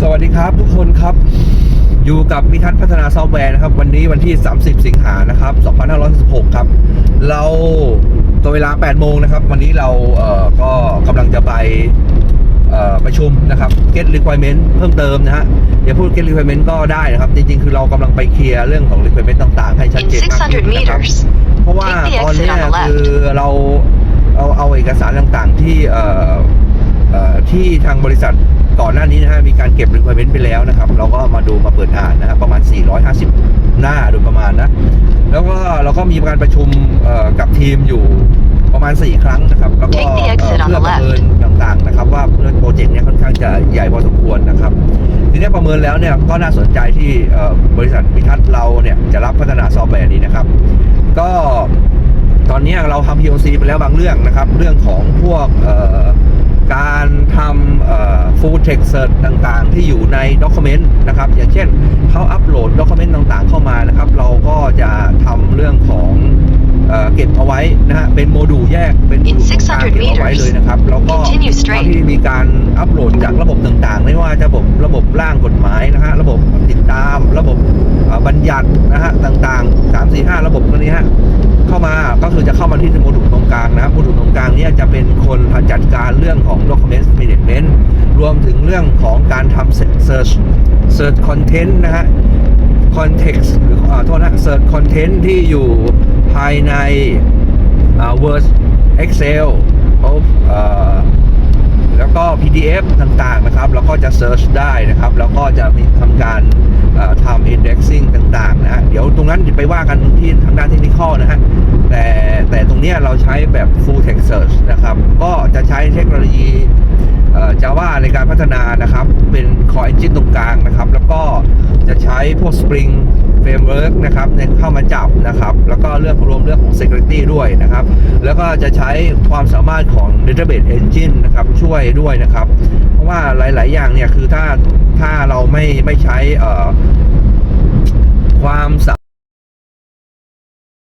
สวัสดีครับทุกคนครับ อยู่กับมิทัศน์พัฒนาซอฟต์แวร์นะครับ วันนี้วันที่ 30 สิงหานะครับ 2566 ครับ เราตัวเวลา 8 โมงนะครับ วันนี้เราเอ่อก็กำลังจะไปเอ่อประชุมนะครับ get requirement เพิ่มเติมนะฮะอย่าพูด get requirement ก็ได้นะครับ จริงๆ คือเรากำลังไปเคลียร์เรื่องของ requirement ต่างๆ ให้ชัด In เจนมากขึ้น600นะครับ meters, เพราะว่า Take the ตอนเนี้ย exit on the left คือเราเอาเอาเอกสารต่างๆที่เอ่อเอ่อที่ทางบริษัท ก่อนหน้านี้นะฮะมีการเก็บ requirement ไปแล้วนะครับ เราก็มาดูมาเปิดอ่านนะครับประมาณ 450 หน้าโดยประมาณนะ แล้วก็เราก็มีการประชุมเอ่อกับทีมอยู่ประมาณ 4 ครั้งนะครับแล้วก็ Take the เอ่อ exit on เพื่อ the ประเมิน left ต่างๆนะครับ ว่าโปรเจกต์เนี้ยค่อนข้างจะใหญ่พอสมควรนะครับทีนี้ประเมินแล้วเนี่ยก็น่าสนใจที่เอ่อบริษัทพิทัศน์เราเนี่ยจะรับพัฒนาซอฟต์แวร์นี้นะครับ ก็ตอนนี้เราทำ POC ไปแล้วบางเรื่องนะครับ เรื่องของพวกเอ่อการทำ full text search ต่างๆ ที่อยู่ใน document นะครับ อย่างเช่นเขาอัปโหลด document ต่างๆ เข้ามานะครับ เราก็จะทำเรื่องของเอ่อเก็บเอาไว้นะฮะ เป็นโมดูลแยก เป็นโม In ดูลต่างๆ600เก็บเอาไว้เลยนะครับ แล้วก็ Continue straight ที่มีการอัปโหลดจากระบบต่างๆ ไม่ว่าจะระบบระบบร่างกฎหมายนะฮะ ระบบติดตาม ระบบเอ่อบัญญัตินะฮะ ต่างๆ 3 4 5 ระบบพวกนี้ฮะ เข้ามา ก็คือจะเข้ามาที่โมดูลตรงกลางนะครับโมดูลตรงก ลางเนี้จะเป็นคนจัดการเรื่องของ document management รวมถึงเรื่องของการทำ search search content นะฮะ context หรืออโทษนะ search content ที่อยู่ภายใน Word Excel of อ่าแล้วก็ PDF ต่างๆนะครับแล้วก็จะ search ได้นะครับ แล้วก็จะมีทำการเอ่อทำ indexing ต่างๆนะฮะเดี๋ยวตรงนั้นไปว่ากันที่ ทางด้านะฮะแต่แต่ตรงนี้เราใช้แบบ full text search นะครับ ก็จะใช้เทคโนโลยี Java ในการพัฒนานะครับ เป็น core engine ตรงกลางนะครับ แล้วก็จะใช้พวก Spring Framework นะครับในเข้ามาจับนะครับ แล้วก็เรื่องของรวมเรื่องของ security ด้วยนะครับ แล้วก็จะใช้ความสามารถของ database engine นะครับช่วยด้วยนะครับ เพราะว่าหลาย ๆ อย่างเนี่ยคือถ้าถ้าเราไม่ไม่ใช้